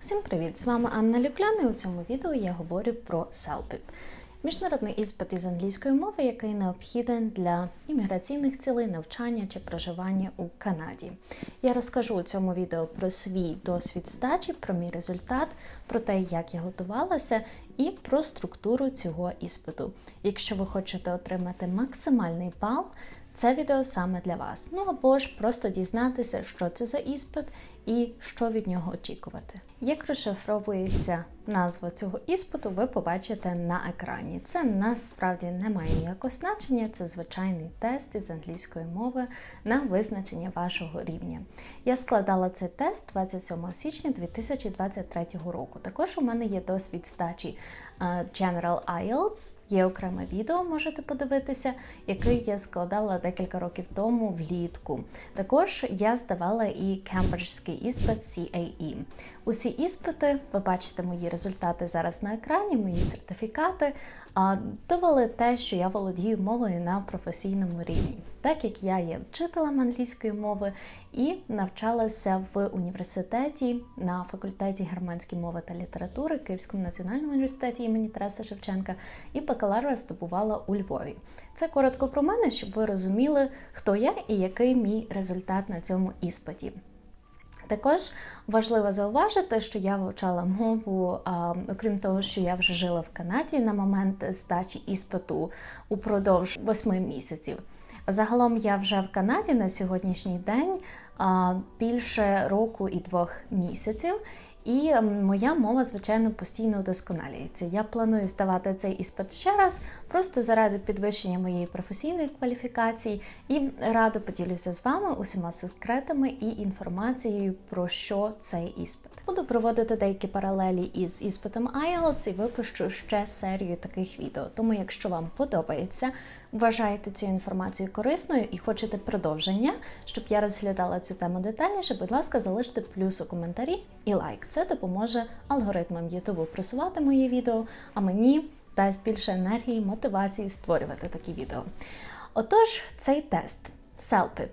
Всім привіт! З вами Анна Люклян і у цьому відео я говорю про CELPIP. Міжнародний іспит із англійської мови, який необхіден для імміграційних цілей, навчання чи проживання у Канаді. Я розкажу у цьому відео про свій досвід здачі, про мій результат, про те, як я готувалася, і про структуру цього іспиту. Якщо ви хочете отримати максимальний бал, це відео саме для вас. Ну або ж просто дізнатися, що це за іспит і що від нього очікувати. Як розшифровується назва цього іспиту, ви побачите на екрані. Це насправді не має ніякого значення, це звичайний тест із англійської мови на визначення вашого рівня. Я складала цей тест 27 січня 2023 року. Також у мене є досвід здачі General IELTS, є окреме відео, можете подивитися, який я складала декілька років тому влітку. Також я здавала і кембриджський іспит CAE. Усі іспити, ви бачите мої результати зараз на екрані, мої сертифікати, довели те, що я володію мовою на професійному рівні, так як я є вчителем англійської мови і навчалася в університеті на факультеті германської мови та літератури Київському національному університеті імені Тараса Шевченка, і бакалавра здобувала у Львові. Це коротко про мене, щоб ви розуміли, хто я і який мій результат на цьому іспиті. Також важливо зауважити, що я вивчала мову, а, окрім того, що я вже жила в Канаді на момент здачі іспиту упродовж восьми місяців. Загалом я вже в Канаді на сьогоднішній день а, більше року і двох місяців. І моя мова, звичайно, постійно вдосконалюється. Я планую здавати цей іспит ще раз, просто заради підвищення моєї професійної кваліфікації, і радо поділюся з вами усіма секретами і інформацією про що цей іспит. Буду проводити деякі паралелі із іспитом IELTS і випущу ще серію таких відео. Тому, якщо вам подобається, вважаєте цю інформацію корисною і хочете продовження, щоб я розглядала цю тему детальніше, будь ласка, залиште плюс у коментарі і лайк. Це допоможе алгоритмам YouTube просувати мої відео, а мені дасть більше енергії мотивації створювати такі відео. Отож, цей тест CELPIP.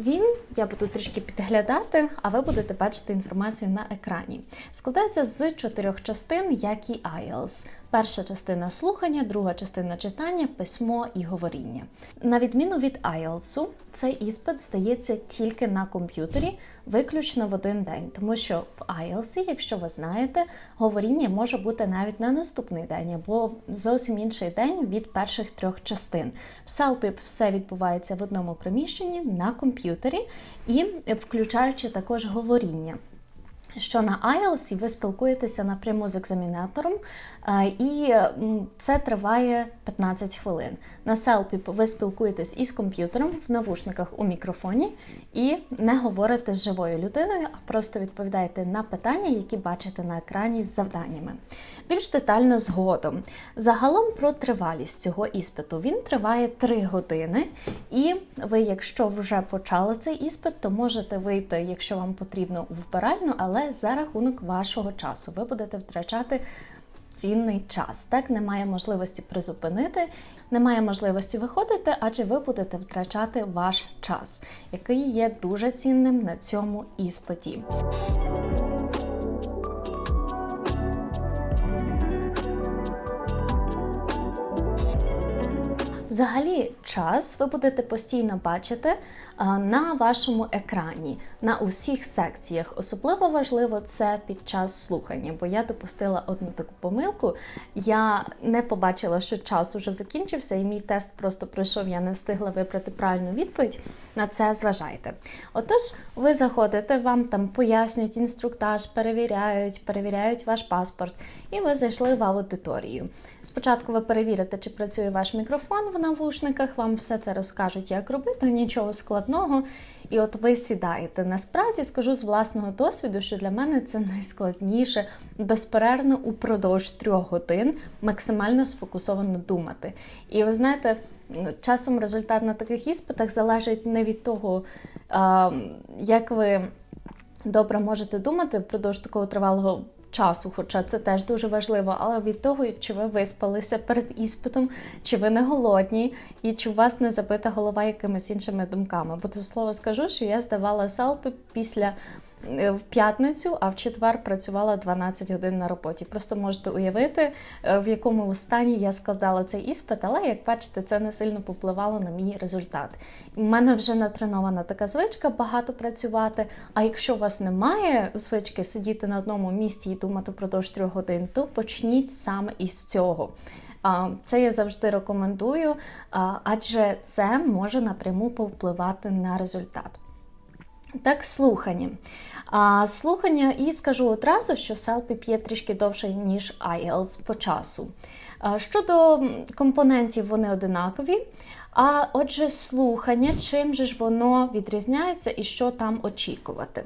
Він, я буду трішки підглядати, а ви будете бачити інформацію на екрані. Складається з чотирьох частин, як і IELTS. Перша частина слухання, друга частина читання, письмо і говоріння. На відміну від IELTS, цей іспит здається тільки на комп'ютері, виключно в один день, тому що в IELTS, якщо ви знаєте, говоріння може бути навіть на наступний день або зовсім інший день від перших трьох частин. В SELPIP все відбувається в одному приміщенні на комп'ютері і включаючи також говоріння що на IELTS ви спілкуєтеся напряму з екзамінатором, і це триває 15 хвилин. На SELPIP ви спілкуєтесь із комп'ютером в навушниках у мікрофоні і не говорите з живою людиною, а просто відповідаєте на питання, які бачите на екрані з завданнями. Більш детально згодом. Загалом про тривалість цього іспиту він триває 3 години, і ви, якщо вже почали цей іспит, то можете вийти, якщо вам потрібно, в вбиральну, але але за рахунок вашого часу ви будете втрачати цінний час. Так, немає можливості призупинити, немає можливості виходити, адже ви будете втрачати ваш час, який є дуже цінним на цьому іспиті. Взагалі, час ви будете постійно бачити на вашому екрані, на усіх секціях. Особливо важливо це під час слухання, бо я допустила одну таку помилку. Я не побачила, що час уже закінчився, і мій тест просто пройшов, я не встигла вибрати правильну відповідь. На це зважайте. Отож, ви заходите, вам там пояснюють інструктаж, перевіряють, перевіряють ваш паспорт, і ви зайшли в аудиторію. Спочатку ви перевірите, чи працює ваш мікрофон в навушниках, вам все це розкажуть, як робити, нічого складного. І от ви сідаєте. Насправді скажу з власного досвіду, що для мене це найскладніше безперервно упродовж трьох годин максимально сфокусовано думати. І ви знаєте, часом результат на таких іспитах залежить не від того, як ви добре можете думати впродовж такого тривалого часу, хоча це теж дуже важливо, але від того, чи ви виспалися перед іспитом, чи ви не голодні, і чи у вас не забита голова якимись іншими думками. Бо до слова скажу, що я здавала селпи після в п'ятницю, а в четвер працювала 12 годин на роботі. Просто можете уявити, е, в якому стані я складала цей іспит, але як бачите, це не сильно попливало на мій результат. У мене вже натренована така звичка багато працювати. А якщо у вас немає звички сидіти на одному місці і думати впродовж трьох годин, то почніть саме із цього. Це я завжди рекомендую, адже це може напряму повпливати на результат. Так, слухання. А, Слухання, і скажу одразу, що селпіп є трішки довше, ніж IELTS по часу. А, Щодо компонентів, вони одинакові. А отже, слухання, чим же ж воно відрізняється і що там очікувати?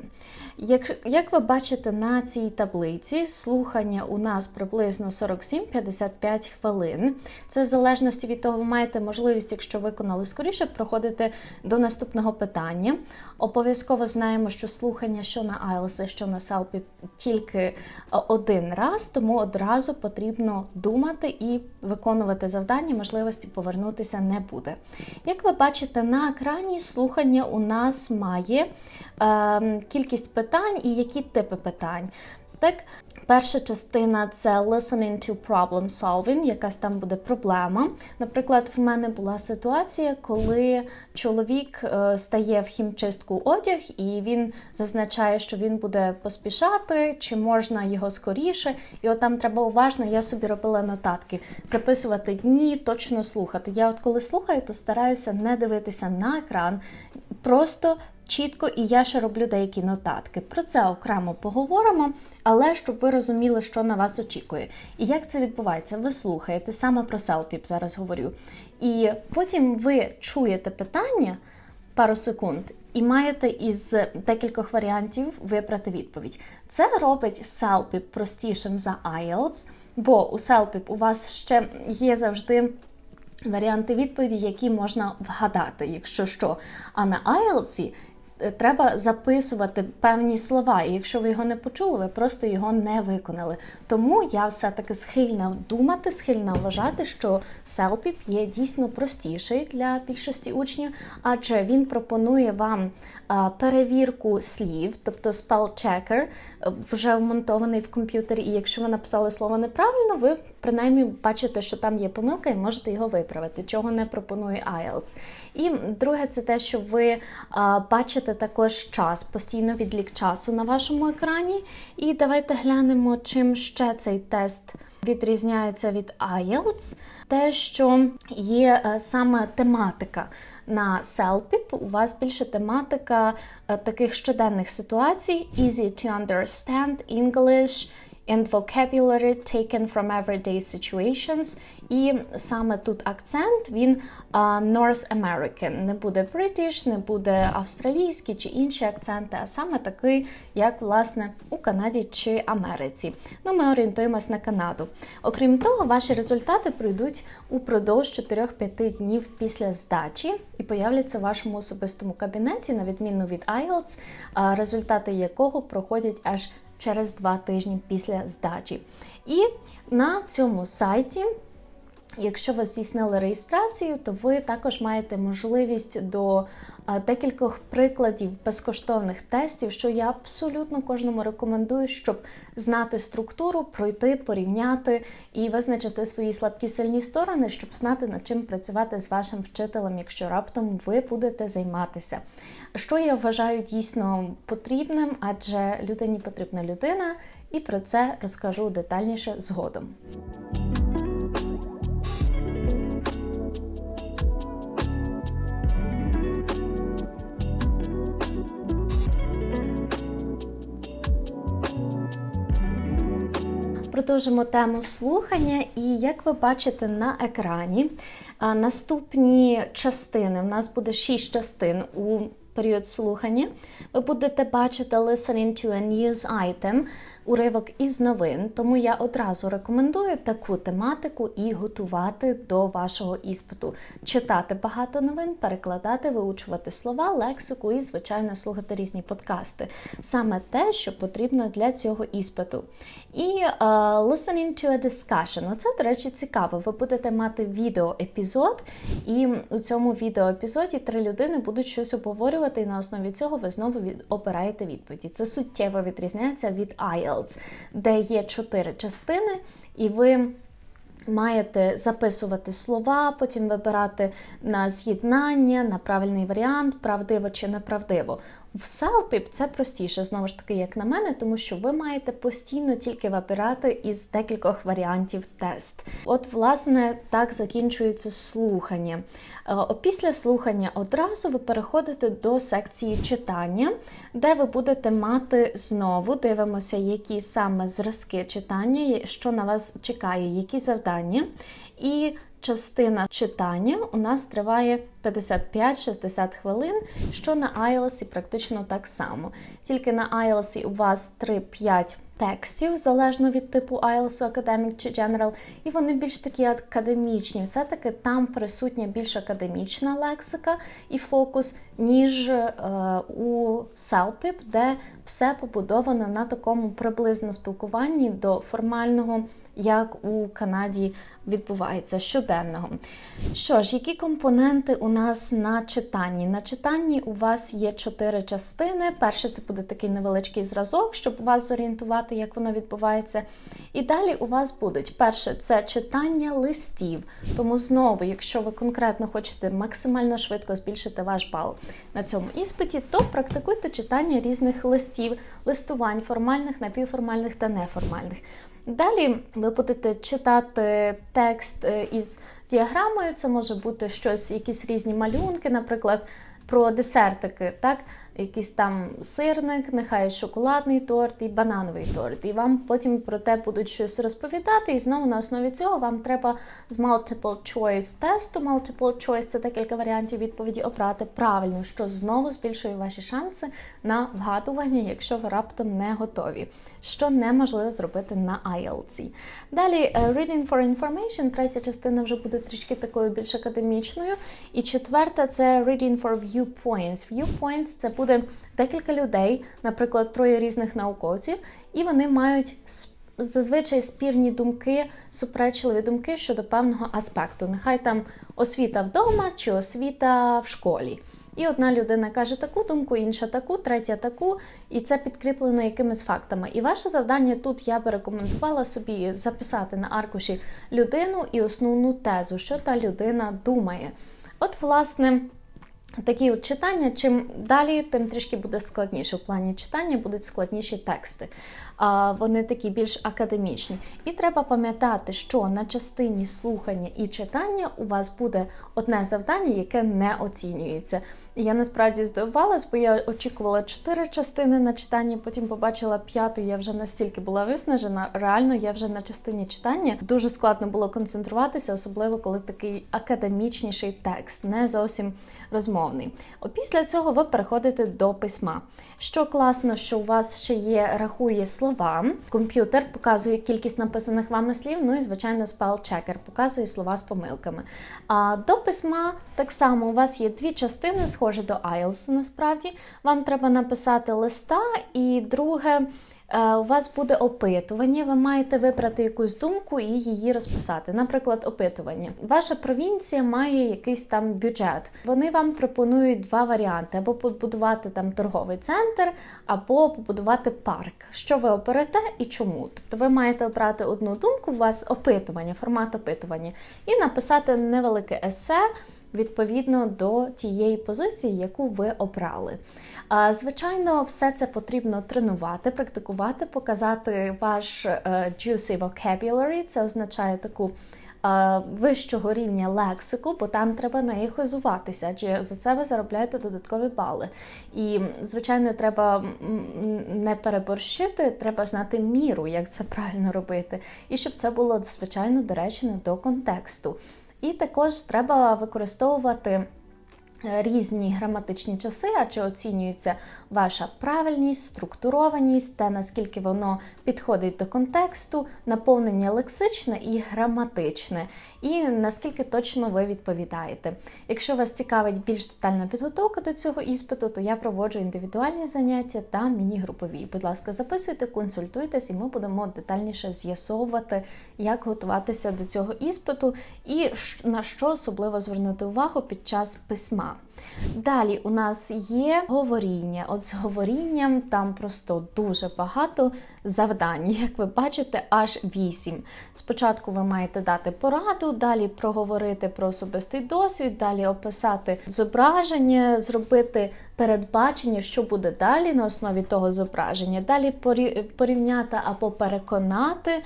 Як як ви бачите на цій таблиці, слухання у нас приблизно 47-55 хвилин. Це в залежності від того, ви маєте можливість, якщо виконали скоріше, проходити до наступного питання. Обов'язково знаємо, що слухання, що на IELTS, що на SELP тільки е, один раз, тому одразу потрібно думати і виконувати завдання, можливості повернутися не буде. Як ви бачите, на екрані слухання у нас має е, кількість питань і які типи питань. Так, Перша частина це listening to problem solving, якась там буде проблема. Наприклад, в мене була ситуація, коли чоловік е, стає в хімчистку одяг, і він зазначає, що він буде поспішати, чи можна його скоріше. І от там треба уважно, я собі робила нотатки, записувати дні, точно слухати. Я от коли слухаю, то стараюся не дивитися на екран, просто чітко, і я ще роблю деякі нотатки. Про це окремо поговоримо, але щоб ви розуміли, що на вас очікує. І як це відбувається? Ви слухаєте саме про селпіп зараз говорю. І потім ви чуєте питання пару секунд. І маєте із декількох варіантів вибрати відповідь. Це робить Selpip простішим за IELTS, бо у Selpip у вас ще є завжди варіанти відповіді, які можна вгадати, якщо що. А на IELTS треба записувати певні слова, і якщо ви його не почули, ви просто його не виконали. Тому я все-таки схильна думати, схильна вважати, що селпіп є дійсно простіший для більшості учнів, адже він пропонує вам перевірку слів, тобто spell checker, е, вже вмонтований в комп'ютері, і якщо ви написали слово неправильно, ви принаймні бачите, що там є помилка, і можете його виправити, чого не пропонує IELTS. І друге, це те, що ви бачите також час, постійно відлік часу на вашому екрані. І давайте глянемо, чим ще цей тест. Відрізняється від IELTS, те, що є е, саме тематика на Selpip у вас більше тематика е, таких щоденних ситуацій: easy to understand English, and vocabulary taken from everyday situations. І саме тут акцент він North American. Не буде British, не буде австралійський чи інші акценти, а саме такий, як власне у Канаді чи Америці. Ну, Ми орієнтуємось на Канаду. Окрім того, ваші результати пройдуть упродовж 4-5 днів після здачі і появляться в вашому особистому кабінеті, на відміну від IELTS, результати якого проходять аж через два тижні після здачі. І на цьому сайті. Якщо ви здійснили реєстрацію, то ви також маєте можливість до декількох прикладів безкоштовних тестів, що я абсолютно кожному рекомендую, щоб знати структуру, пройти, порівняти і визначити свої слабкі сильні сторони, щоб знати, над чим працювати з вашим вчителем, якщо раптом ви будете займатися. Що я вважаю дійсно потрібним, адже людині потрібна людина, і про це розкажу детальніше згодом. Продовжимо тему слухання, і як ви бачите на екрані, наступні частини в нас буде шість частин у період слухання. Ви будете бачити listening to a news item. Уривок із новин, тому я одразу рекомендую таку тематику і готувати до вашого іспиту. Читати багато новин, перекладати, виучувати слова, лексику і, звичайно, слухати різні подкасти. Саме те, що потрібно для цього іспиту. І uh, listening to a discussion. Оце, до речі, цікаво. Ви будете мати відеоепізод, і у цьому відеоепізоді три людини будуть щось обговорювати, і на основі цього ви знову обираєте відповіді. Це суттєво відрізняється від IELTS, де є чотири частини, і ви. Маєте записувати слова, потім вибирати на з'єднання, на правильний варіант, правдиво чи неправдиво. В Selpip це простіше, знову ж таки, як на мене, тому що ви маєте постійно тільки вибирати із декількох варіантів тест. От, власне, так закінчується слухання. Е, після слухання одразу ви переходите до секції читання, де ви будете мати знову дивимося, які саме зразки читання, що на вас чекає, які завдання. І частина читання у нас триває 55-60 хвилин, що на IELTS практично так само. Тільки на IELTS у вас 3-5 текстів, залежно від типу IELTS, Academic чи General, і вони більш такі академічні. Все-таки там присутня більш академічна лексика і фокус, ніж е, у CELPIP, де все побудовано на такому приблизно спілкуванні до формального як у Канаді відбувається щоденного. Що ж, які компоненти у нас на читанні? На читанні у вас є чотири частини. Перше, це буде такий невеличкий зразок, щоб вас зорієнтувати, як воно відбувається. І далі у вас будуть перше це читання листів. Тому знову, якщо ви конкретно хочете максимально швидко збільшити ваш бал на цьому іспиті, то практикуйте читання різних листів, листувань, формальних, напівформальних та неформальних. Далі ви будете читати текст е, із діаграмою, це може бути щось, якісь різні малюнки, наприклад, про десертики. так? Якийсь там сирник, нехай шоколадний торт і банановий торт. І вам потім про те будуть щось розповідати. І знову на основі цього вам треба з multiple choice тесту. Multiple choice – це декілька варіантів відповіді обрати правильно, що знову збільшує ваші шанси на вгадування, якщо ви раптом не готові, що неможливо зробити на IELTS. Далі е, Reading for Information, третя частина вже буде трішки такою більш академічною. І четверта це Reading for Viewpoints. Viewpoints – це буде буде декілька людей, наприклад, троє різних науковців, і вони мають зазвичай спірні думки, суперечливі думки щодо певного аспекту. Нехай там освіта вдома чи освіта в школі. І одна людина каже таку думку, інша таку, третя таку, і це підкріплено якимись фактами. І ваше завдання тут я би рекомендувала собі записати на аркуші людину і основну тезу, що та людина думає. От, власне. Такі от читання, чим далі, тим трішки буде складніше. В плані читання будуть складніші тексти. А, Вони такі більш академічні. І треба пам'ятати, що на частині слухання і читання у вас буде одне завдання, яке не оцінюється. Я насправді здивувалась, бо я очікувала чотири частини на читанні, потім побачила п'яту. Я вже настільки була виснажена. Реально, я вже на частині читання дуже складно було концентруватися, особливо коли такий академічніший текст, не зовсім розмовний. Після цього ви переходите до письма. Що класно, що у вас ще є, рахує слова. Комп'ютер показує кількість написаних вами слів. Ну і звичайно, спелчекер показує слова з помилками. А до письма так само у вас є дві частини схоже до IELTS насправді. Вам треба написати листа, і друге, е, у вас буде опитування. Ви маєте вибрати якусь думку і її розписати. Наприклад, опитування. Ваша провінція має якийсь там бюджет. Вони вам пропонують два варіанти: або побудувати там торговий центр, або побудувати парк. Що ви оберете і чому? Тобто ви маєте обрати одну думку, у вас опитування, формат опитування, і написати невелике есе відповідно до тієї позиції, яку ви обрали. Звичайно, все це потрібно тренувати, практикувати, показати ваш е, juicy vocabulary, це означає таку. Вищого рівня лексику, бо там треба наїхозуватися, адже за це ви заробляєте додаткові бали. І, звичайно, треба не переборщити, треба знати міру, як це правильно робити, і щоб це було звичайно доречено до контексту. І також треба використовувати різні граматичні часи, адже оцінюється ваша правильність, структурованість та наскільки воно підходить до контексту, наповнення лексичне і граматичне, і наскільки точно ви відповідаєте. Якщо вас цікавить більш детальна підготовка до цього іспиту, то я проводжу індивідуальні заняття та міні-групові. Будь ласка, записуйте, консультуйтесь, і ми будемо детальніше з'ясовувати, як готуватися до цього іспиту і на що особливо звернути увагу під час письма. Далі у нас є говоріння. От з говорінням там просто дуже багато завдань. Як ви бачите, аж вісім. Спочатку ви маєте дати пораду, далі проговорити про особистий досвід, далі описати зображення, зробити передбачення, що буде далі на основі того зображення, далі порівняти або переконати. е,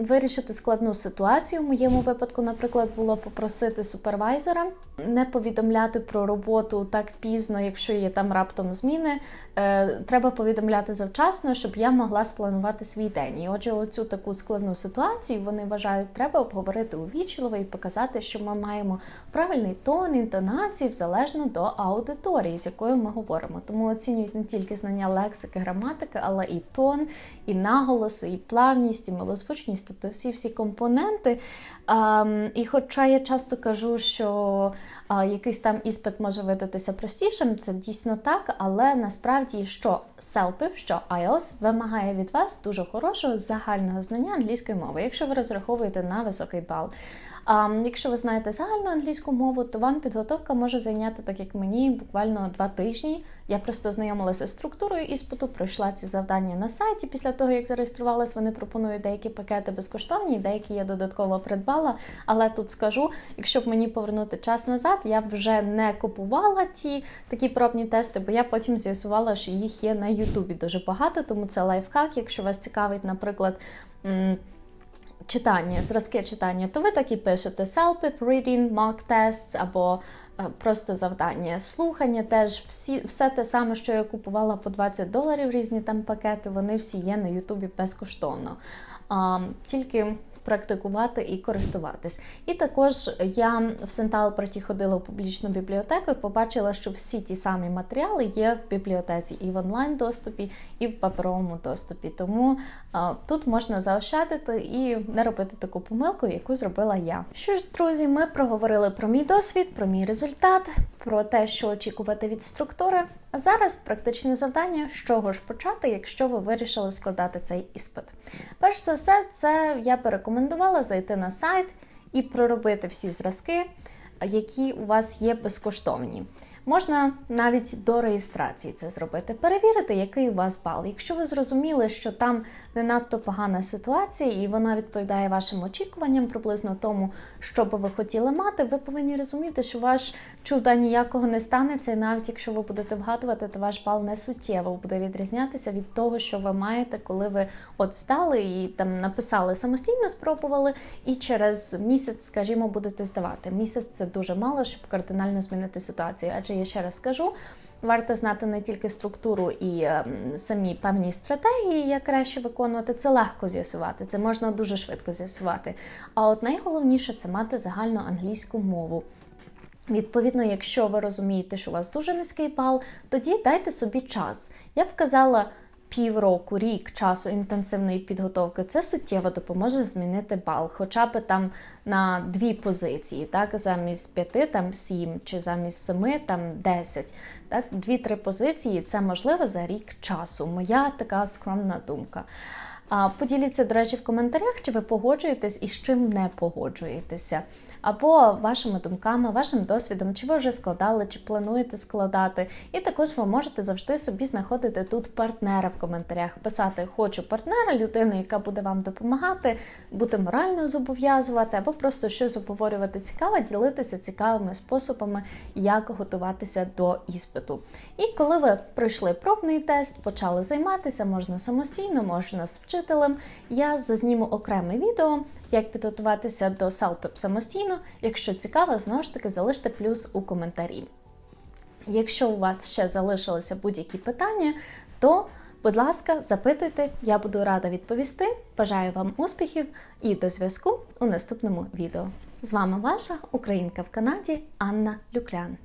Вирішити складну ситуацію. В моєму випадку, наприклад, було попросити супервайзера не повідомляти про роботу так пізно, якщо є там раптом зміни. Е, Треба повідомляти завчасно, щоб я могла спланувати свій день. І отже, оцю таку складну ситуацію вони вважають, треба обговорити увічливо і показати, що ми маємо правильний тон, інтонації залежно до аудиторії, з якою ми говоримо. Тому оцінюють не тільки знання лексики, граматики, але і тон, і наголоси, і плавність, і милозвучність, тобто всі всі компоненти. І хоча я часто кажу, що якийсь там іспит може видатися простішим, це дійсно так, але насправді що селпи, що IELTS вимагає від вас дуже хорошого загального знання англійської мови, якщо ви розраховуєте на високий бал. Якщо ви знаєте загальну англійську мову, то вам підготовка може зайняти, так як мені, буквально два тижні. Я просто ознайомилася з структурою іспиту, пройшла ці завдання на сайті. Після того, як зареєструвалась, вони пропонують деякі пакети безкоштовні, деякі я додатково придбала. Але тут скажу, якщо б мені повернути час назад, я б вже не купувала ті такі пробні тести, бо я потім з'ясувала, що їх є на Ютубі дуже багато, тому це лайфхак. Якщо вас цікавить, наприклад. Читання, зразки читання, то ви так і пишете SELPIP, Reading, Mock Tests або е, просто завдання. Слухання теж всі, все те саме, що я купувала по 20 доларів, різні там пакети, вони всі є на Ютубі безкоштовно. А, тільки практикувати і користуватись. І також я в Сент-Алберті ходила в публічну бібліотеку і побачила, що всі ті самі матеріали є в бібліотеці і в онлайн доступі, і в паперовому доступі. Тому а, тут можна заощадити і не робити таку помилку, яку зробила я. Що ж, друзі, ми проговорили про мій досвід, про мій результат, про те, що очікувати від структури. А зараз практичне завдання, з чого ж почати, якщо ви вирішили складати цей іспит. Перш за все, це я би рекомендувала зайти на сайт і проробити всі зразки, які у вас є безкоштовні. Можна навіть до реєстрації це зробити, перевірити, який у вас бал. Якщо ви зрозуміли, що там не надто погана ситуація, і вона відповідає вашим очікуванням, приблизно тому, що би ви хотіли мати, ви повинні розуміти, що ваш чуда ніякого не станеться, і навіть якщо ви будете вгадувати, то ваш бал не суттєво буде відрізнятися від того, що ви маєте, коли ви от стали і там написали самостійно, спробували, і через місяць, скажімо, будете здавати. Місяць це дуже мало, щоб кардинально змінити ситуацію. Адже я ще раз скажу. Варто знати не тільки структуру і е, самі певні стратегії, як краще виконувати. Це легко з'ясувати, це можна дуже швидко з'ясувати. А от найголовніше це мати загальну англійську мову. Відповідно, якщо ви розумієте, що у вас дуже низький бал, тоді дайте собі час. Я б казала, півроку, рік часу інтенсивної підготовки, це суттєво допоможе змінити бал, хоча б там на дві позиції, так, замість п'яти там сім, чи замість семи там десять. Так, дві-три позиції це можливо за рік часу. Моя така скромна думка. Поділіться, до речі, в коментарях, чи ви погоджуєтесь і з чим не погоджуєтеся. Або вашими думками, вашим досвідом, чи ви вже складали, чи плануєте складати. І також ви можете завжди собі знаходити тут партнера в коментарях, писати Хочу партнера, людину, яка буде вам допомагати, бути морально зобов'язувати, або просто щось обговорювати цікаве, ділитися цікавими способами, як готуватися до іспиту. І коли ви пройшли пробний тест, почали займатися, можна самостійно, можна з вчителем. Я зазніму окреме відео, як підготуватися до SELPIP самостійно. Якщо цікаво, знову ж таки залиште плюс у коментарі. Якщо у вас ще залишилися будь-які питання, то, будь ласка, запитуйте, я буду рада відповісти. Бажаю вам успіхів і до зв'язку у наступному відео. З вами ваша українка в Канаді Анна Люклян.